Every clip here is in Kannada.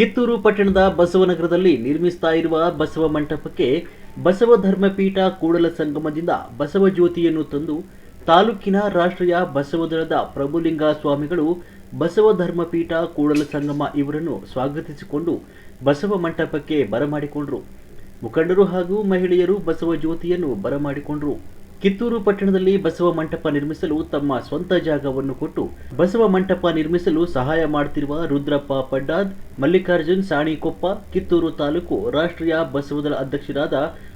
ಕಿತ್ತೂರು ಪಟ್ಟಣದ ಬಸವನಗರದಲ್ಲಿ ನಿರ್ಮಿಸ್ತಾ ಇರುವ ಬಸವ ಮಂಟಪಕ್ಕೆ ಬಸವ ಧರ್ಮಪೀಠ ಕೂಡಲ ಸಂಗಮದಿಂದ ಬಸವ ಜ್ಯೋತಿಯನ್ನು ತಂದು ತಾಲೂಕಿನ ರಾಷ್ಟ್ರೀಯ ಬಸವದಳದ ಪ್ರಭುಲಿಂಗ ಸ್ವಾಮಿಗಳು ಬಸವ ಧರ್ಮಪೀಠ ಕೂಡಲ ಸಂಗಮ ಇವರನ್ನು ಸ್ವಾಗತಿಸಿಕೊಂಡು ಬಸವ ಮಂಟಪಕ್ಕೆ ಬರಮಾಡಿಕೊಂಡರು. ಮುಖಂಡರು ಹಾಗೂ ಮಹಿಳೆಯರು ಬಸವ ಜ್ಯೋತಿಯನ್ನು ಬರಮಾಡಿಕೊಂಡರು. ಕಿತ್ತೂರು ಪಟ್ಟಣದಲ್ಲಿ ಬಸವ ಮಂಟಪ ನಿರ್ಮಿಸಲು ತಮ್ಮ ಸ್ವಂತ ಜಾಗವನ್ನು ಕೊಟ್ಟು ಬಸವ ಮಂಟಪ ನಿರ್ಮಿಸಲು ಸಹಾಯ ಮಾಡುತ್ತಿರುವ ರುದ್ರಪ್ಪ ಪಡ್ಡಾದ್ ಮಲ್ಲಿಕಾರ್ಜುನ್ ಸಾಣಿಕೊಪ್ಪ, ಕಿತ್ತೂರು ತಾಲೂಕು ರಾಷ್ಟ್ರೀಯ ಬಸವದಳ ಅಧ್ಯಕ್ಷರಾದ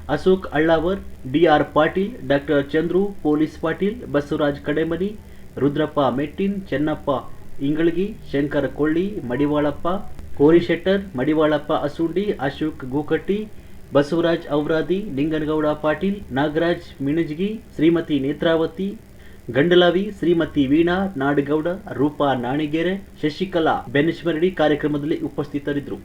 Ashok Allavar, DR Patil, doctor Chandru, police Patil, Basavaraj Kademani, Rudrappa Mettin, Chennappa Ingalagi, Shankar Kolli, Madivalappa, Korishettar, Madivalappa Asundi, Ashok Gokatti Basavaraj Auradi, Linganagouda Patil, Nagaraj Minajgi, Shrimati Netravati, Gandalavi, Shrimati Veena, Nadagouda, Roopa Nanigere, Shashikala Benashmaradi ಕಾರ್ಯಕ್ರಮದಲ್ಲಿ ಉಪಸ್ಥಿತರಿದ್ದರು.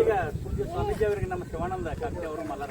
ಈಗ ಪೂಜ್ಯ ಸ್ವಾಮೀಜಿ ಅವರಿಗೆ ನಮ್ಮ ಶಿವಾನಂದ ಕಾಕಿ ಅವರು ಮಲ್ಲಾರ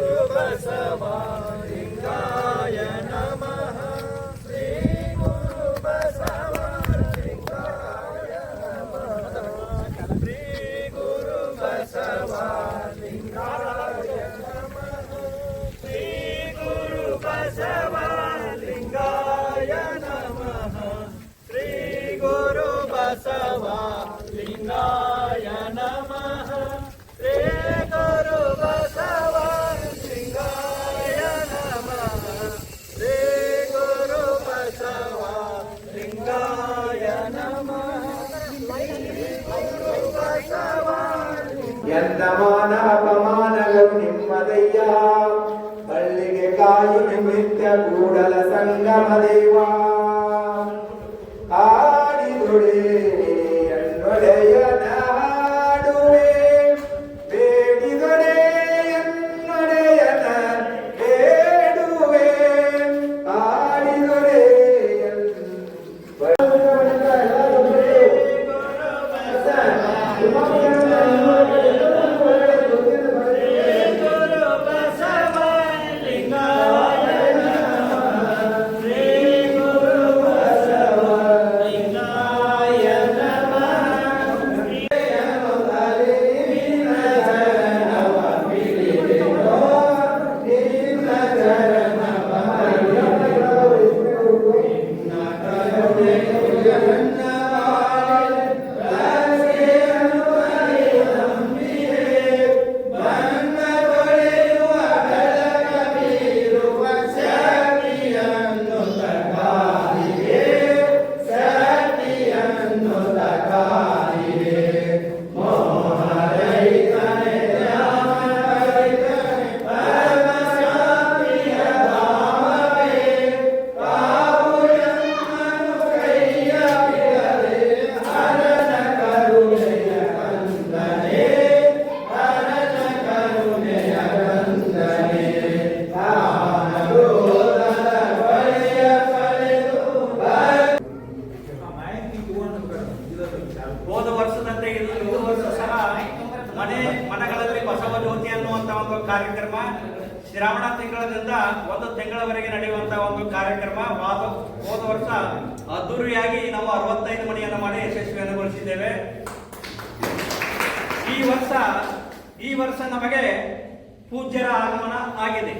ಬಸವ ಹೋದ ಮನಗಳಲ್ಲಿ ಬಸವ ಜ್ಯೋತಿ ಅನ್ನುವಂತ ಒಂದು ಕಾರ್ಯಕ್ರಮ ಶ್ರಾವಣ ತಿಂಗಳದಿಂದ ಒಂದು ತಿಂಗಳವರೆಗೆ ನಡೆಯುವಂತಹ ಒಂದು ಕಾರ್ಯಕ್ರಮ. ಹೋದ ವರ್ಷ ಅದ್ದೂರಿಯಾಗಿ ನಾವು ಅರವತ್ತೈದು ಮನೆಯನ್ನು ಮಾಡಿ ಯಶಸ್ವಿಯನ್ನುಗೊಳಿಸಿದ್ದೇವೆ ಈ ವರ್ಷ ಈ ವರ್ಷ ನಮಗೆ ಪೂಜ್ಯರ ಆಗಮನ ಆಗಿದೆ.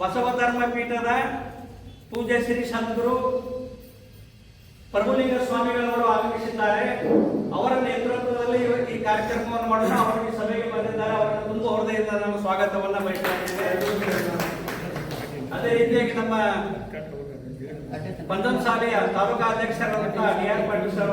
ಬಸವ ಧರ್ಮ ಪೀಠದ ಪೂಜ್ಯ ಶ್ರೀ ಸಂತರು ಪ್ರಭುಲಿಂಗ ಸ್ವಾಮಿಗಳವರು ಆಗಮಿಸಿದ್ದಾರೆ. ಅವರ ನೇತೃತ್ವದಲ್ಲಿ ಈ ಕಾರ್ಯಕ್ರಮವನ್ನು ಅವರು ಈ ಸಭೆಗೆ ಬಂದಿದ್ದಾರೆ. ಅವರನ್ನು ತುಂಬ ಹೃದಯದಿಂದ ನಾನು ಸ್ವಾಗತವನ್ನ ಬಯಸ್ತಾ ಅದೇ ರೀತಿಯಾಗಿ ನಮ್ಮ ಬಂಧನ್ ಶಾಲೆಯ ತಾಲೂಕಾ ಅಧ್ಯಕ್ಷರಾದಂತಹ ಡಿ ಆರ್ ಪಾಟೀಲ್ ಸರ್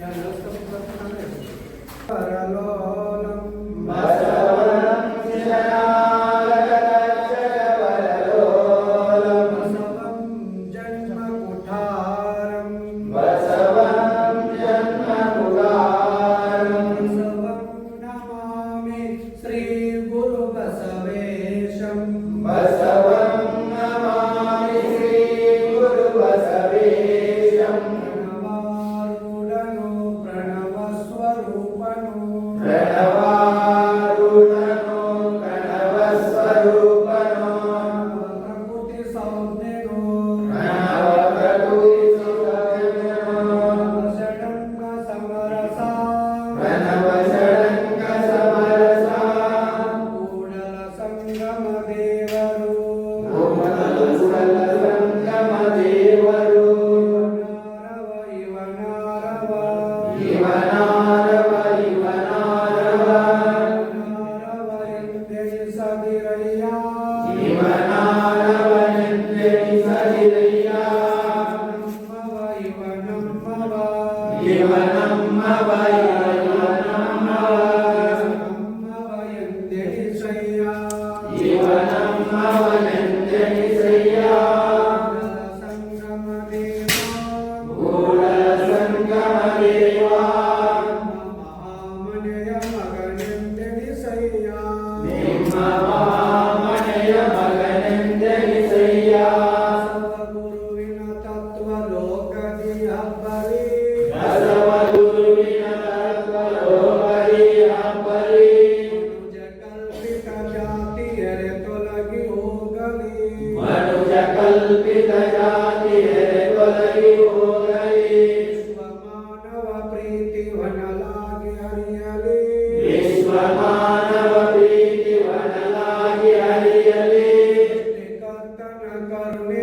ಪರಲೋಲಂ ಬಸವಂ Romano. జీవనం అవనంజని సయ్యా. मनुज कल्पित जाति है बलई हो गई मानव प्रीति वन लागे हरियली विश्व मानव प्रीति वन लागे हरियली निकतन करने